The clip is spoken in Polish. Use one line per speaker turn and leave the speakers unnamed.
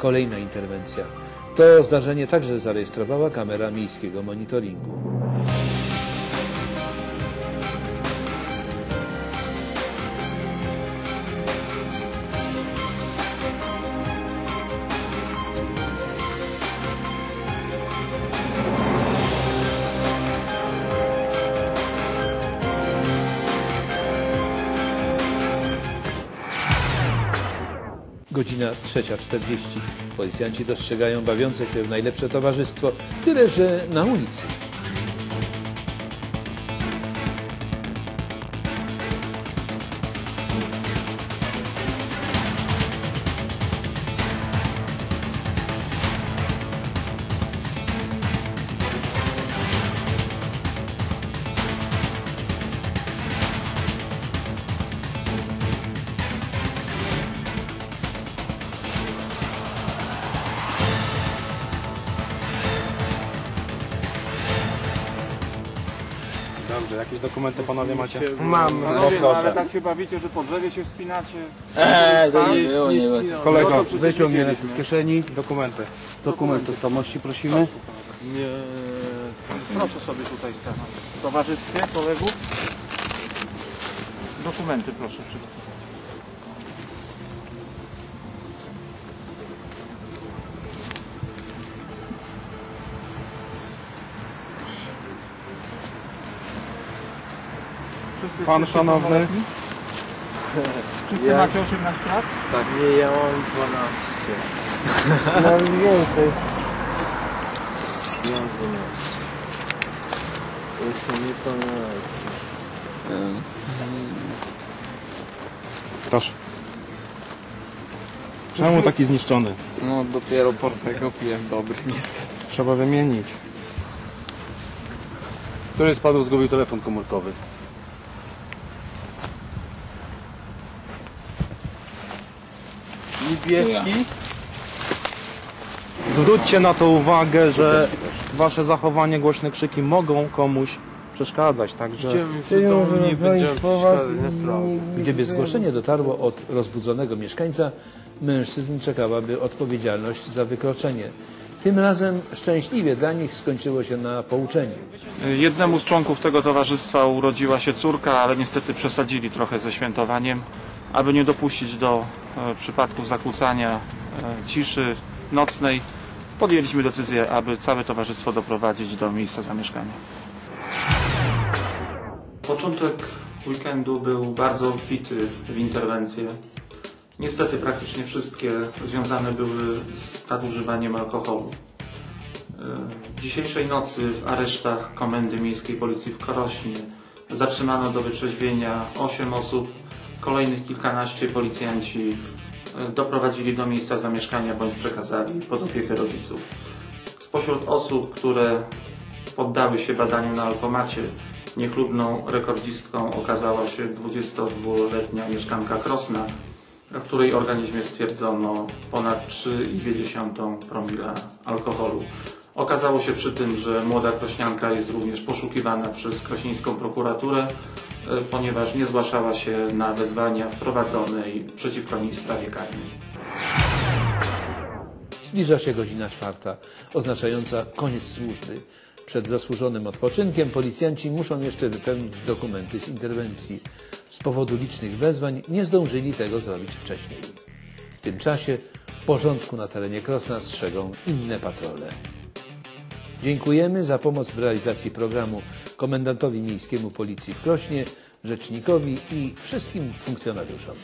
kolejna interwencja. To zdarzenie także zarejestrowała kamera miejskiego monitoringu. Godzina 3.40. Policjanci dostrzegają bawiące się w najlepsze towarzystwo, tyle że na ulicy.
Dobrze, jakieś dokumenty panowie macie?
Mam.
Panowie,
proszę.
ale tak się bawicie, że po drzewie się wspinacie.
Eee, to nie było, nie było.
Kolego,
No
wyciąg mnie z kieszeni, dokumenty.
Dokument tożsamości prosimy.
Nie, proszę sobie tutaj stanąć. W towarzystwie kolegów. Dokumenty proszę przygotować. Wszyscy
Pan szanowny.
Wszyscy
Ja-
macie 18 lat?
Tak, nie, ja mam 12. Mam więcej. Ja mam 12. Jestem niepełnoletni.
Proszę. Czemu taki zniszczony?
No dopiero portego piłem dobry, niestety.
Trzeba wymienić.
Który z panów zgubił telefon komórkowy?
Niebieski?
Zwróćcie na to uwagę, że wasze zachowanie, głośne krzyki mogą komuś przeszkadzać, także
Gdyby zgłoszenie dotarło od rozbudzonego mieszkańca, mężczyzn czekałaby odpowiedzialność za wykroczenie. Tym razem szczęśliwie dla nich skończyło się na pouczeniu.
Jednemu z członków tego towarzystwa urodziła się córka, ale niestety przesadzili trochę ze świętowaniem. Aby nie dopuścić do e, przypadków zakłócania e, ciszy nocnej, podjęliśmy decyzję, aby całe towarzystwo doprowadzić do miejsca zamieszkania. Początek weekendu był bardzo obfity w interwencje. Niestety praktycznie wszystkie związane były z nadużywaniem alkoholu. E, Dzisiejszej nocy w aresztach Komendy Miejskiej Policji w Korośnie zatrzymano do wytrzeźwienia 8 osób. Kolejnych kilkanaście policjanci e, doprowadzili do miejsca zamieszkania bądź przekazali pod opiekę rodziców. Spośród osób, które poddały się badaniu na alkomacie, niechlubną rekordzistką okazała się 22-letnia mieszkanka Krosna, w której organizmie stwierdzono ponad 3,2 promila alkoholu. Okazało się przy tym, że młoda krośnianka jest również poszukiwana przez krośnieńską prokuraturę, e, ponieważ nie zgłaszała się na wezwania w prowadzonej przeciwko niej sprawie karnej.
Zbliża się godzina czwarta, oznaczająca koniec służby. Przed zasłużonym odpoczynkiem policjanci muszą jeszcze wypełnić dokumenty z interwencji. Z powodu licznych wezwań nie zdążyli tego zrobić wcześniej. W tym czasie porządku na terenie Krosna strzegą inne patrole. Dziękujemy za pomoc w realizacji programu komendantowi miejskiemu Policji w Krośnie, rzecznikowi i wszystkim funkcjonariuszom.